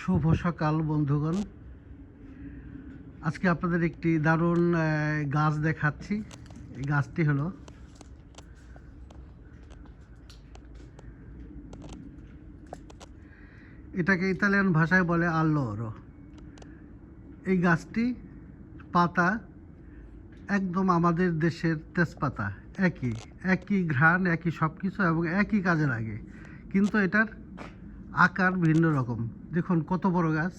শুভ সকাল, বন্ধুগণ। আজকে আপনাদের একটি দারুণ গাছ দেখাচ্ছি। এই গাছটি হলো এটাকে ইতালিয়ান ভাষায় বলে আল্লোরো এই গাছটি পাতা একদম আমাদের দেশের তেজপাতা। একই একই ঘ্রাণ, একই সব কিছু এবং একই কাজে লাগে। কিন্তু এটার আকার ভিন্ন রকম। দেখুন কত বড় গাছ।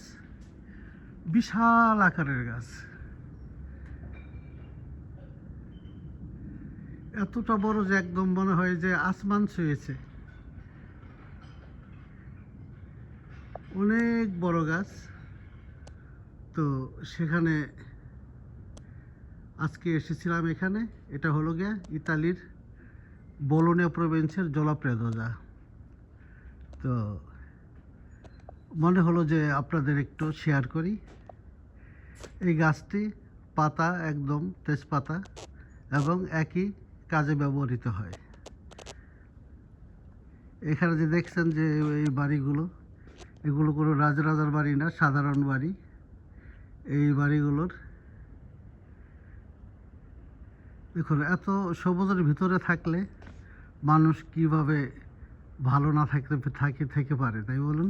বিশাল আকারের গাছ। এতটা বড় যে একদম মনে হয় যে আসমান ছুঁয়েছে। অনেক বড় গাছ। তো সেখানে আজকে এসেছিলাম এখানে। এটা হলো গিয়া ইতালির বোলোনিয়া প্রভিন্সের জলাপ্রেদোজা তো মনে হলো যে আপনাদের একটু শেয়ার করি। এই গাছটি পাতা একদম তেজপাতা এবং একই কাজে ব্যবহৃত হয়। এখানে যে দেখছেন যে এই বাড়িগুলো, এগুলো কোনো রাজরাজার বাড়ি না, সাধারণ বাড়ি। এই বাড়িগুলোর দেখুন, এত সবুজের ভিতরে থাকলে মানুষ কীভাবে ভালো না থাকতে, থাকে, থেকে পারে, তাই বলুন?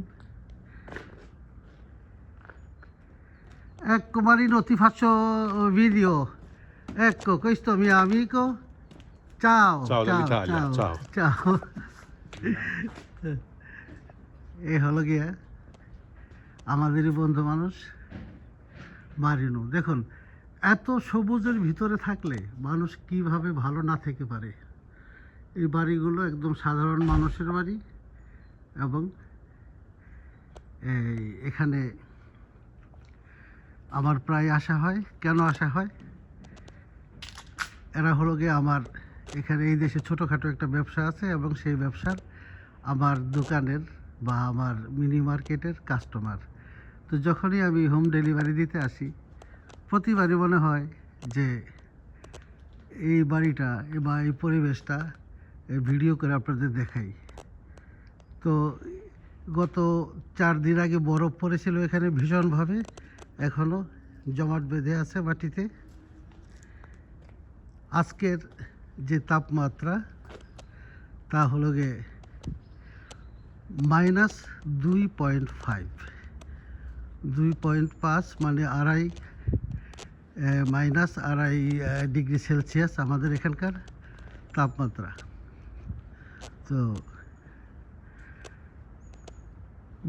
Ecco Marino ti faccio video. Ecco, questo mio amico. Ciao. Ciao dall'Italia, ciao. Ciao. এই হলো গিয়া আমাদেরই বন্ধু মানুষ মারিনো দেখুন এত সবুজের ভিতরে থাকলে মানুষ কীভাবে ভালো না থেকে পারে এই বাড়িগুলো একদম সাধারণ মানুষের বাড়ি এবং এই এখানে আমার প্রায় আসা হয়। কেন আসা হয়? এরা হলো গিয়ে আমার এখানে এই দেশে ছোটোখাটো একটা ব্যবসা আছে এবং সেই ব্যবসার আমার দোকানের বা আমার মিনি মার্কেটের কাস্টমার। তো যখনই আমি হোম ডেলিভারি দিতে আসি, প্রতিবারই মনে হয় যে এই বাড়িটা বা এই পরিবেশটা ভিডিও করে আপনাদের দেখাই। তো গত চার দিন আগে বরফ পড়েছিল এখানে ভীষণভাবে। এখনও জমাট বেঁধে আছে মাটিতে। আজকের যে তাপমাত্রা, তা হলো গিয়ে মাইনাস দুই পয়েন্ট ফাইভ। দুই পয়েন্ট পাঁচ মানে আড়াই মাইনাস আড়াই ডিগ্রি সেলসিয়াস আমাদের এখানকার তাপমাত্রা। তো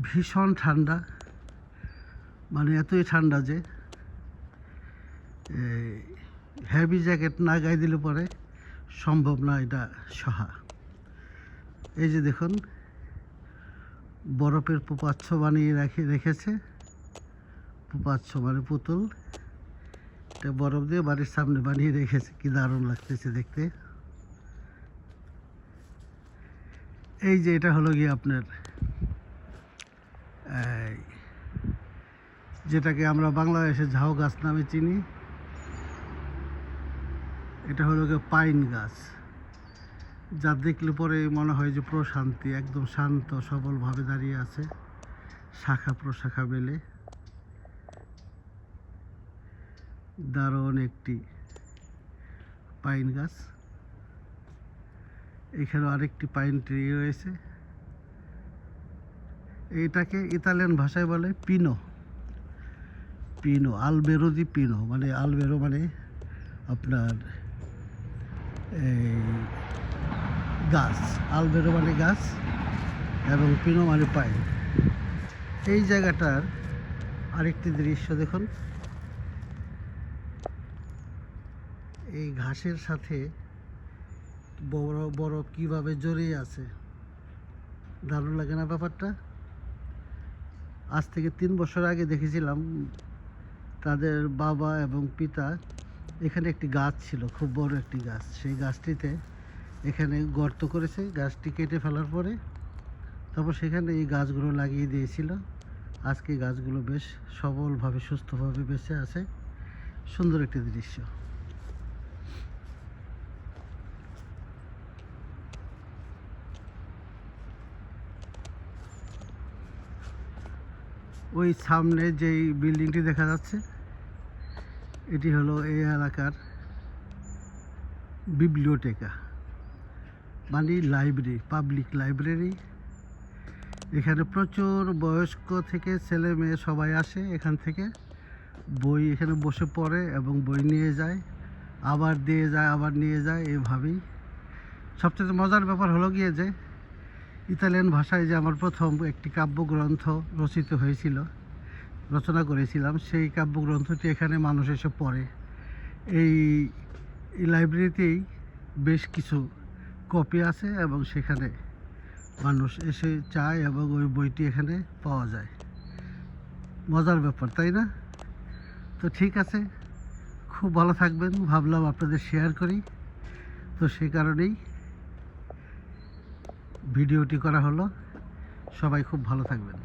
ভীষণ ঠান্ডা। মানে এতই ঠান্ডা যে হেভি জ্যাকেট না গায়ে দিলে পরে সম্ভব না এটা সহা। এই যে দেখুন বরফের পোপাচ্ছ বানিয়ে রাখি রেখেছে। পোপাচ্ছ মানে পুতুল। এটা বরফ দিয়ে বাড়ির সামনে বানিয়ে রেখেছে। কি দারুণ লাগতেছে দেখতে। এই যে এটা হলো গিয়ে আপনার এই, যেটাকে আমরা বাংলাদেশে ঝাউ গাছ নামে চিনি। এটা হলো গিয়ে পাইন গাছ। যা দেখলে পরে মনে হয় যে প্রশান্তি, একদম শান্ত, সবলভাবে দাঁড়িয়ে আছে, শাখা প্রশাখা মেলে। দারুণ একটি পাইন গাছ। এখানেও আরেকটি পাইন ট্রি রয়েছে। এটাকে ইতালিয়ান ভাষায় বলে pino. Pino albero di pino মানে আলবেরো মানে আপনার, এই গাছ আলবেরো মানে গাছ এবং পিনো মানে পাইন এই জায়গাটার আরেকটি দৃশ্য দেখুন। এই ঘাসের সাথে বড় বরফ কীভাবে জড়িয়ে আছে, দারুণ লাগে না ব্যাপারটা? আজ থেকে তিন বছর আগে দেখেছিলাম তাদের বাবা এবং পিতা, এখানে একটি গাছ ছিল, খুব বড় একটি গাছ। সেই গাছটিতে এখানে গর্ত করেছে, গাছটি কেটে ফেলার পরে তারপর সেখানে এই গাছগুলো লাগিয়ে দিয়েছিল। আজকে গাছগুলো বেশ সবলভাবে, সুস্থভাবে বেঁচে আছে। সুন্দর একটি দৃশ্য। ওই সামনে যেই বিল্ডিংটি দেখা যাচ্ছে এটি হলো এই এলাকার বিবলিওটেকা মানে লাইব্রেরি পাবলিক লাইব্রেরি এখানে প্রচুর বয়স্ক থেকে ছেলে মেয়ে সবাই আসে এখান থেকে। বই এখানে বসে পড়ে এবং বই নিয়ে যায়, আবার দিয়ে যায়, আবার নিয়ে যায়, এভাবেই। সবচেয়ে মজার ব্যাপার হলো গিয়ে যে ইতালিয়ান ভাষায় যে আমার প্রথম একটি কাব্যগ্রন্থ রচিত হয়েছিল রচনা করেছিলাম, সেই কাব্যগ্রন্থটি এখানে মানুষ এসে পড়ে। এই লাইব্রেরিতেই বেশ কিছু কপি আছে এবং সেখানে মানুষ এসে চায় এবং ওই বইটি এখানে পাওয়া যায়। মজার ব্যাপার, তাই না? তো ঠিক আছে, খুব ভালো থাকবেন। ভাবলাম আপনাদের শেয়ার করি। তো সেই কারণেই ভিডিওটি করা হলো। সবাই খুব ভালো থাকবেন।